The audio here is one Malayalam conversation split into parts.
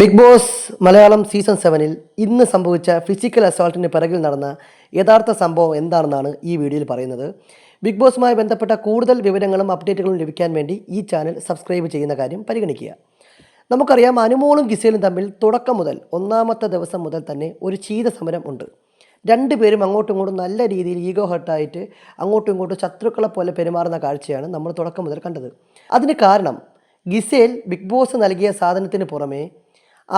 ബിഗ് ബോസ് മലയാളം സീസൺ സെവനിൽ ഇന്ന് സംഭവിച്ച ഫിസിക്കൽ അസോൾട്ടിന് പിറകിൽ നടന്ന യഥാർത്ഥ സംഭവം എന്താണെന്നാണ് ഈ വീഡിയോയിൽ പറയുന്നത്. ബിഗ് ബോസുമായി ബന്ധപ്പെട്ട കൂടുതൽ വിവരങ്ങളും അപ്ഡേറ്റുകളും ലഭിക്കാൻ വേണ്ടി ഈ ചാനൽ സബ്സ്ക്രൈബ് ചെയ്യുന്ന കാര്യം പരിഗണിക്കുക. നമുക്കറിയാം അനുമോളും ഗിസേലും തമ്മിൽ തുടക്കം മുതൽ ഒന്നാമത്തെ ദിവസം മുതൽ തന്നെ ഒരു ചീത സമരം ഉണ്ട്. രണ്ടുപേരും അങ്ങോട്ടും ഇങ്ങോട്ടും നല്ല രീതിയിൽ ഈഗോ ഹർട്ടായിട്ട് അങ്ങോട്ടും ഇങ്ങോട്ടും ശത്രുക്കളെ പോലെ പെരുമാറുന്ന കാഴ്ചയാണ് നമ്മൾ തുടക്കം മുതൽ കണ്ടത്. അതിന് കാരണം ഗിസേൽ ബിഗ് ബോസ് നൽകിയ സാധനത്തിന് പുറമേ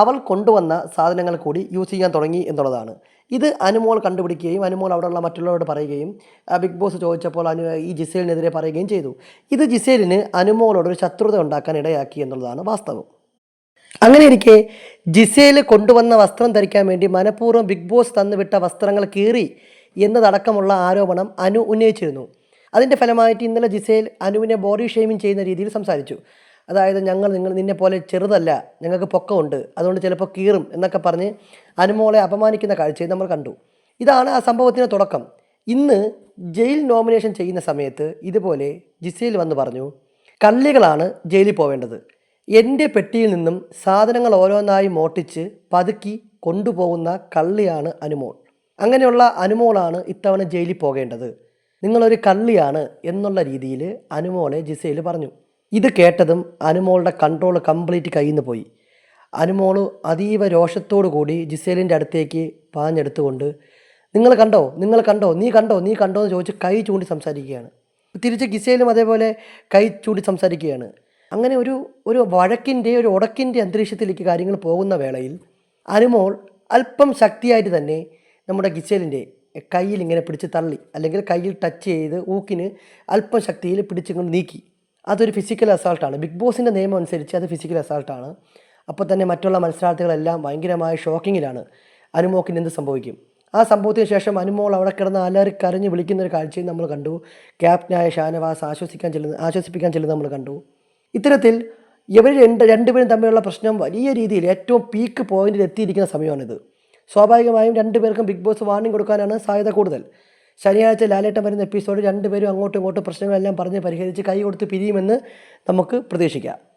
അവൾ കൊണ്ടുവന്ന സാധനങ്ങൾ കൂടി യൂസ് ചെയ്യാൻ തുടങ്ങി എന്നുള്ളതാണ്. ഇത് അനുമോൾ കണ്ടുപിടിക്കുകയും അനുമോൾ അവിടെയുള്ള മറ്റുള്ളവരോട് പറയുകയും ബിഗ് ബോസ് ചോദിച്ചപ്പോൾ അനു ഈ ജിസേലിനെതിരെ പറയുകയും ചെയ്തു. ഇത് ജിസേലിന് അനുമോളോടൊരു ശത്രുത ഉണ്ടാക്കാൻ ഇടയാക്കി എന്നുള്ളതാണ് വാസ്തവം. അങ്ങനെ ഇരിക്കെ ജിസേൽ കൊണ്ടുവന്ന വസ്ത്രം ധരിക്കാൻ വേണ്ടി മനഃപൂർവം ബിഗ് ബോസ് തന്നുവിട്ട വസ്ത്രങ്ങൾ കീറി എന്നതടക്കമുള്ള ആരോപണം അനു ഉന്നയിച്ചിരുന്നു. അതിന്റെ ഫലമായിട്ട് ഇന്നലെ ജിസേൽ അനുവിനെ ബോഡി ഷെയ്മിങ് ചെയ്യുന്ന രീതിയിൽ സംസാരിച്ചു. അതായത് ഞങ്ങൾ നിങ്ങൾ നിന്നെ പോലെ ചെറുതല്ല ഞങ്ങൾക്ക് പൊക്കമുണ്ട്. അതുകൊണ്ട് ചിലപ്പോൾ കീറും എന്നൊക്കെ പറഞ്ഞ് അനുമോളെ അപമാനിക്കുന്ന കാഴ്ചയും നമ്മൾ കണ്ടു. ഇതാണ് ആ സംഭവത്തിന്റെ തുടക്കം. ഇന്ന് ജയിൽ നോമിനേഷൻ ചെയ്യുന്ന സമയത്ത് ഇതുപോലെ ജിസയിൽ വന്ന് പറഞ്ഞു കള്ളികളാണ് ജയിലിൽ പോവേണ്ടത്. എന്റെ പെട്ടിയിൽ നിന്നും സാധനങ്ങൾ ഓരോന്നായി മോട്ടിച്ച് പതുക്കി കൊണ്ടുപോകുന്ന കള്ളിയാണ് അനുമോൾ. അങ്ങനെയുള്ള അനുമോളാണ് ഇത്തവണ ജയിലിൽ പോകേണ്ടത്. നിങ്ങളൊരു കള്ളിയാണ് എന്നുള്ള രീതിയിൽ അനുമോളെ ജിസയിൽ പറഞ്ഞു. ഇത് കേട്ടതും അനുമോളുടെ കൺട്രോൾ കംപ്ലീറ്റ് കയ്യിൽ നിന്ന് പോയി. അനുമോൾ അതീവ രോഷത്തോടു കൂടി ജിസേലിന്റെ അടുത്തേക്ക് പാഞ്ഞെടുത്തുകൊണ്ട് നിങ്ങൾ കണ്ടോ? നിങ്ങൾ കണ്ടോ? നീ കണ്ടോ? നീ കണ്ടോ? എന്ന് ചോദിച്ച് കൈ ചൂണ്ടി സംസാരിക്കുകയാണ്. തിരിച്ച് ഗിസേലും അതേപോലെ കൈ ചൂണ്ടി സംസാരിക്കുകയാണ്. അങ്ങനെ ഒരു ഒരു വഴക്കിന്റെ ഒരു ഉടക്കിന്റെ അന്തരീക്ഷത്തിലേക്ക് കാര്യങ്ങൾ പോകുന്ന വേളയിൽ അനുമോൾ അല്പം ശക്തിയായിട്ട് തന്നെ നമ്മുടെ ഗിസേലിന്റെ കയ്യിൽ ഇങ്ങനെ പിടിച്ച് തള്ളി അല്ലെങ്കിൽ കയ്യിൽ ടച്ച് ചെയ്ത് ഊക്കിന് അല്പം ശക്തിയിൽ പിടിച്ചിങ്ങനെ നീക്കി. അതൊരു ഫിസിക്കൽ അസാൾട്ടാണ് ബിഗ് ബോസിന്റെ നിയമം അനുസരിച്ച് അത് ഫിസിക്കൽ അസാൾട്ടാണ് അപ്പോൾ തന്നെ മറ്റുള്ള മത്സരാർത്ഥികളെല്ലാം ഭയങ്കരമായ ഷോക്കിങ്ങിലാണ് അനുമോക്കിന് എന്ത് സംഭവിക്കും? ആ സംഭവത്തിന് ശേഷം അനുമോൾ അവിടെ കിടന്ന് അലറി കരഞ്ഞ് വിളിക്കുന്ന ഒരു കാഴ്ചയും നമ്മൾ കണ്ടു. ക്യാപ്റ്റനായ ഷാനവാസ് ആശ്വസിക്കാൻ ചെല്ലുന്ന ആശ്വസിപ്പിക്കാൻ ചെല്ലുന്നത് നമ്മൾ കണ്ടു. ഇത്തരത്തിൽ ഇവർ രണ്ട് രണ്ടുപേരും തമ്മിലുള്ള പ്രശ്നം വലിയ രീതിയിൽ ഏറ്റവും പീക്ക് പോയിന്റിൽ എത്തിയിരിക്കുന്ന സമയമാണിത്. സ്വാഭാവികമായും രണ്ടുപേർക്കും ബിഗ് ബോസ് വാർണിംഗ് കൊടുക്കാനാണ് സാധ്യത കൂടുതൽ. ശനിയാഴ്ച ലാലേട്ടൻ വരുന്ന എപ്പിസോഡ് രണ്ടുപേരും അങ്ങോട്ടും ഇങ്ങോട്ടും പ്രശ്നങ്ങളെല്ലാം പറഞ്ഞ് പരിഹരിച്ച് കൈ കൊടുത്ത് പിരിയുമെന്ന് നമുക്ക് പ്രതീക്ഷിക്കാം.